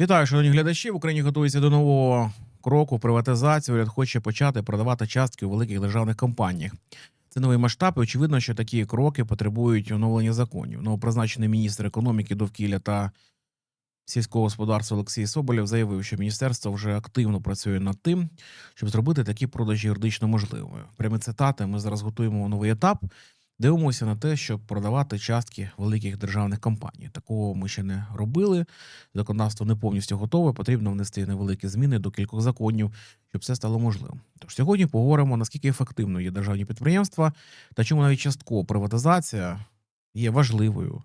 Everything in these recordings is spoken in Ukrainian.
Вітаю, шановні глядачі. В Україні готується до нового кроку приватизації. Уряд хоче почати продавати частки у великих державних компаніях. Це новий масштаб. і Очевидно, що такі кроки потребують оновлення законів. Новопризначений міністр економіки, довкілля та сільського господарства Олексій Соболєв заявив, що міністерство вже активно працює над тим, щоб зробити такі продажі юридично можливими. Прямі цитати. Ми зараз готуємо новий етап. Дивимося на те, щоб продавати частки великих державних компаній. Такого ми ще не робили. Законодавство не повністю готове. Потрібно внести невеликі зміни до кількох законів, щоб це стало можливим. Тож сьогодні поговоримо наскільки ефективно є державні підприємства та чому навіть часткова приватизація є важливою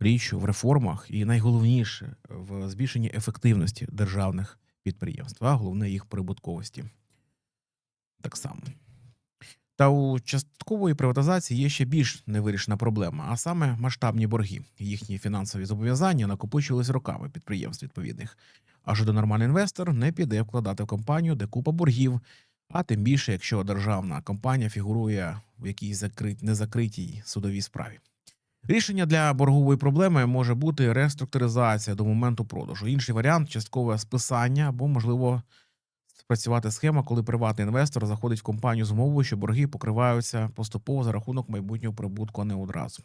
річчю в реформах і найголовніше в збільшенні ефективності державних підприємств, а головне їх прибутковості. Так само. Та у часткової приватизації є ще більш невирішена проблема, а саме масштабні борги. Їхні фінансові зобов'язання накопичувались роками підприємств відповідних. А жоден нормальний інвестор не піде вкладати в компанію, де купа боргів. А тим більше, якщо державна компанія фігурує в якійсь закрит... незакритій судовій справі. Рішення для боргової проблеми може бути реструктуризація до моменту продажу. Інший варіант часткове списання або, можливо, спрацювати схема, коли приватний інвестор заходить в компанію з умовою, що борги покриваються поступово за рахунок майбутнього прибутку, а не одразу.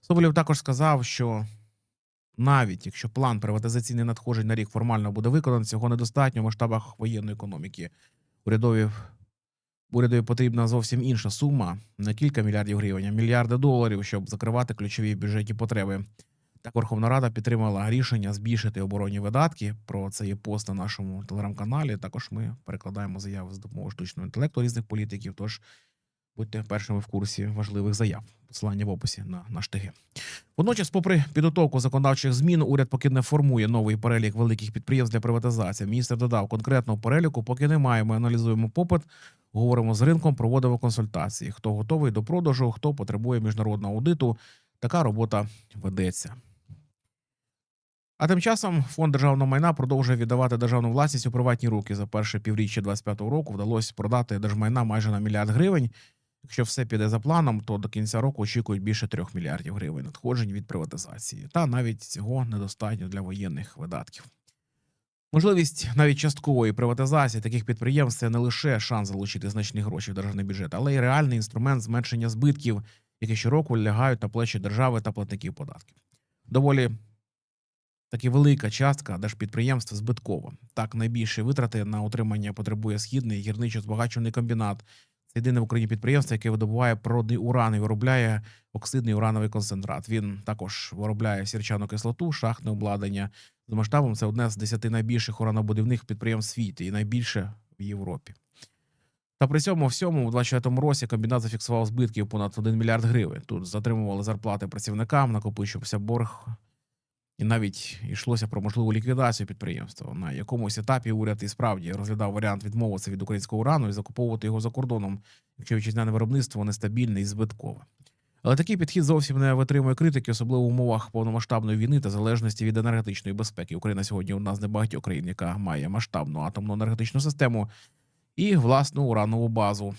Соболєв також сказав, що навіть якщо план приватизаційних надходжень на рік формально буде виконаний, цього недостатньо в масштабах воєнної економіки. Урядові урядові потрібна зовсім інша сума не кілька мільярдів гривень, а мільярди доларів, щоб закривати ключові бюджетні потреби. Так Верховна Рада підтримала рішення збільшити оборонні видатки. Про це є пост на нашому телеграм-каналі. Також ми перекладаємо заяви з допомогою штучного інтелекту різних політиків. Тож будьте першими в курсі важливих заяв. Посилання в описі на наш ТГ. Водночас, попри підготовку законодавчих змін, уряд поки не формує новий перелік великих підприємств для приватизації. Міністр додав конкретного переліку, поки немає. Ми аналізуємо попит, говоримо з ринком, проводимо консультації. Хто готовий до продажу, хто потребує міжнародного аудиту. Така робота ведеться. А тим часом фонд державного майна продовжує віддавати державну власність у приватні руки. За перше півріччя 2025 року вдалося продати держмайна майже на мільярд гривень. Якщо все піде за планом, то до кінця року очікують більше трьох мільярдів гривень надходжень від приватизації. Та навіть цього недостатньо для воєнних видатків. Можливість навіть часткової приватизації таких підприємств це не лише шанс залучити значні гроші в державний бюджет, але й реальний інструмент зменшення збитків, які щороку лягають на плечі держави та платників податків. Доволі таки велика частка держпідприємств збиткова. Так, найбільші витрати на утримання потребує східний гірничо-збагачувальний комбінат. Це єдине в Україні підприємство, яке видобуває природний уран і виробляє оксидний урановий концентрат. Він також виробляє сірчану кислоту, шахтне обладнання. За масштабом це одне з десяти найбільших уранобудівних підприємств світу і найбільше в Європі. Та при цьому всьому у 2024 році комбінат зафіксував збитків понад 1 мільярд гривень. Тут затримували зарплати працівникам, накопичувався борг, і навіть йшлося про можливу ліквідацію підприємства. На якомусь етапі уряд і справді розглядав варіант відмовитися від українського урану і закуповувати його за кордоном, якщо вітчизняне виробництво нестабільне і збиткове. Але такий підхід зовсім не витримує критики, особливо в умовах повномасштабної війни та залежності від енергетичної безпеки. Україна сьогодні одна з небагатьох країн, яка має масштабну атомну енергетичну систему і власну уранову базу.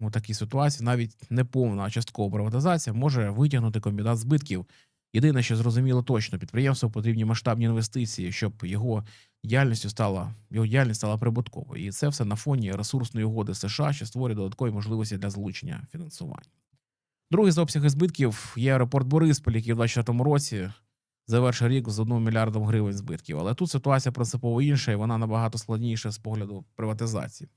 У такій ситуації навіть неповна часткова приватизація може витягнути комбінат збитків. Єдине, що зрозуміло точно, підприємству потрібні масштабні інвестиції, щоб його діяльністю стала його діяльність стала прибутковою. І це все на фоні ресурсної угоди США, що створює додаткові можливості для залучення фінансування. Другий за обсяги збитків є аеропорт Бориспіль, який в 2024 році завершив рік з 1 мільярдом гривень збитків. Але тут ситуація принципово інша, і вона набагато складніша з погляду приватизації.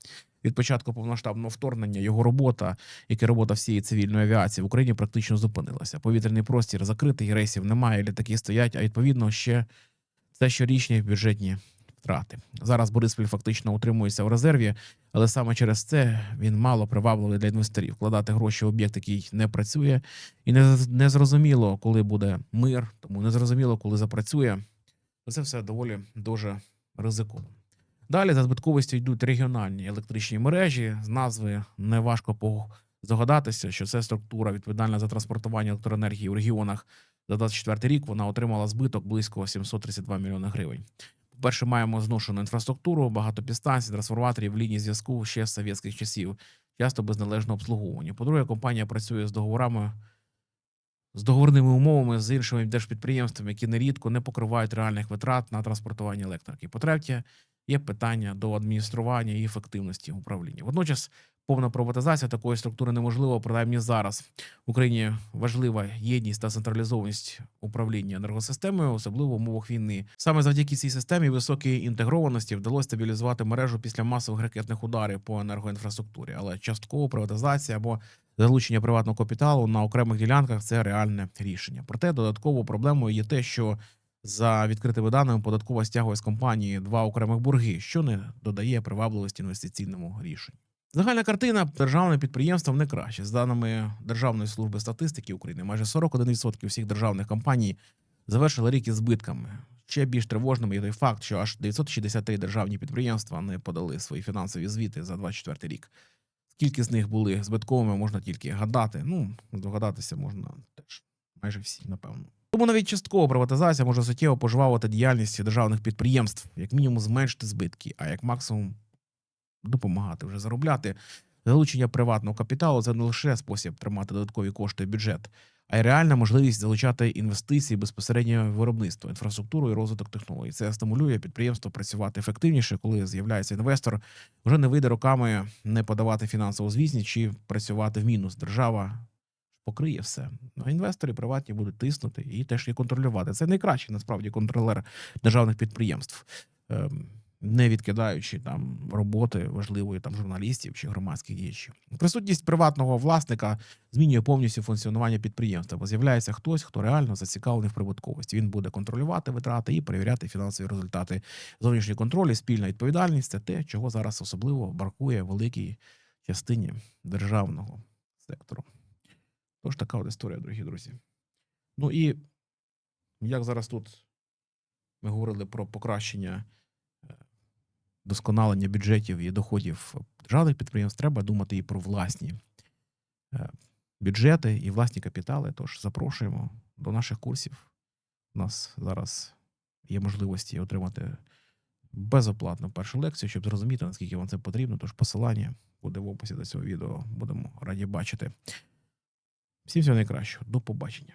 Від початку повноштабного вторгнення його робота, як і робота всієї цивільної авіації в Україні практично зупинилася. Повітряний простір закритий, рейсів немає, літаки стоять, а відповідно ще це щорічні бюджетні втрати. Зараз Бориспіль фактично утримується в резерві, але саме через це він мало привабливий для інвесторів. Вкладати гроші в об'єкт, який не працює, і не, не зрозуміло, коли буде мир, тому не зрозуміло, коли запрацює. Це все доволі дуже ризиково. Далі за збитковістю йдуть регіональні електричні мережі. З назви неважко здогадатися, що це структура відповідальна за транспортування електроенергії у регіонах. За 24 рік вона отримала збиток близько 732 мільйони гривень. По-перше, маємо зношену інфраструктуру, багато підстанцій, трансформаторів, ліній зв'язку ще з совєтських часів, часто без належного обслуговування. По-друге, компанія працює з договорами з договорними умовами з іншими держпідприємствами, які нерідко не покривають реальних витрат на транспортування електрики. По-третє, є питання до адміністрування і ефективності управління. Водночас, повна приватизація такої структури неможлива, принаймні зараз. В Україні важлива єдність та централізованість управління енергосистемою, особливо в умовах війни. Саме завдяки цій системі високій інтегрованості вдалося стабілізувати мережу після масових ракетних ударів по енергоінфраструктурі, але частково приватизація або залучення приватного капіталу на окремих ділянках це реальне рішення. Проте додатковою проблемою є те, що за відкритими даними податкова стягує з компанії два окремих борги, що не додає привабливості інвестиційному рішенню. Загальна картина державним підприємствам не краще. За даними Державної служби статистики України, майже 41% всіх державних компаній завершили рік із збитками. Ще більш тривожним є той факт, що аж 963 державні підприємства не подали свої фінансові звіти за 24 рік. Скільки з них були збитковими, можна тільки гадати. Ну, здогадатися можна теж майже всі, напевно. Тому навіть часткова приватизація може суттєво пожвавити діяльність державних підприємств, як мінімум зменшити збитки, а як максимум допомагати вже заробляти. Залучення приватного капіталу це не лише спосіб тримати додаткові кошти в бюджет, а й реальна можливість залучати інвестиції безпосередньо в виробництво, інфраструктуру і розвиток технологій. Це стимулює підприємство працювати ефективніше, коли з'являється інвестор. Вже не вийде роками не подавати фінансову звітність чи працювати в мінус. Держава покриє все. Ну, а інвестори приватні будуть тиснути і теж і контролювати. Це найкращий насправді контролер державних підприємств. Не відкидаючи там роботи важливої там журналістів чи громадських діячів. Присутність приватного власника змінює повністю функціонування підприємства, бо з'являється хтось, хто реально зацікавлений в прибутковості. Він буде контролювати витрати і перевіряти фінансові результати. Зовнішній контроль і спільна відповідальність це те, чого зараз особливо бракує великій частині державного сектору. Тож така от історія, дорогі друзі. Ну і як зараз тут ми говорили про покращення досконалення бюджетів і доходів державних підприємств, треба думати і про власні е, бюджети і власні капітали. Тож запрошуємо до наших курсів. У нас зараз є можливості отримати безоплатно першу лекцію, щоб зрозуміти, наскільки вам це потрібно. Тож посилання буде в описі до цього відео. Будемо раді бачити. Всім всього найкращого. До побачення.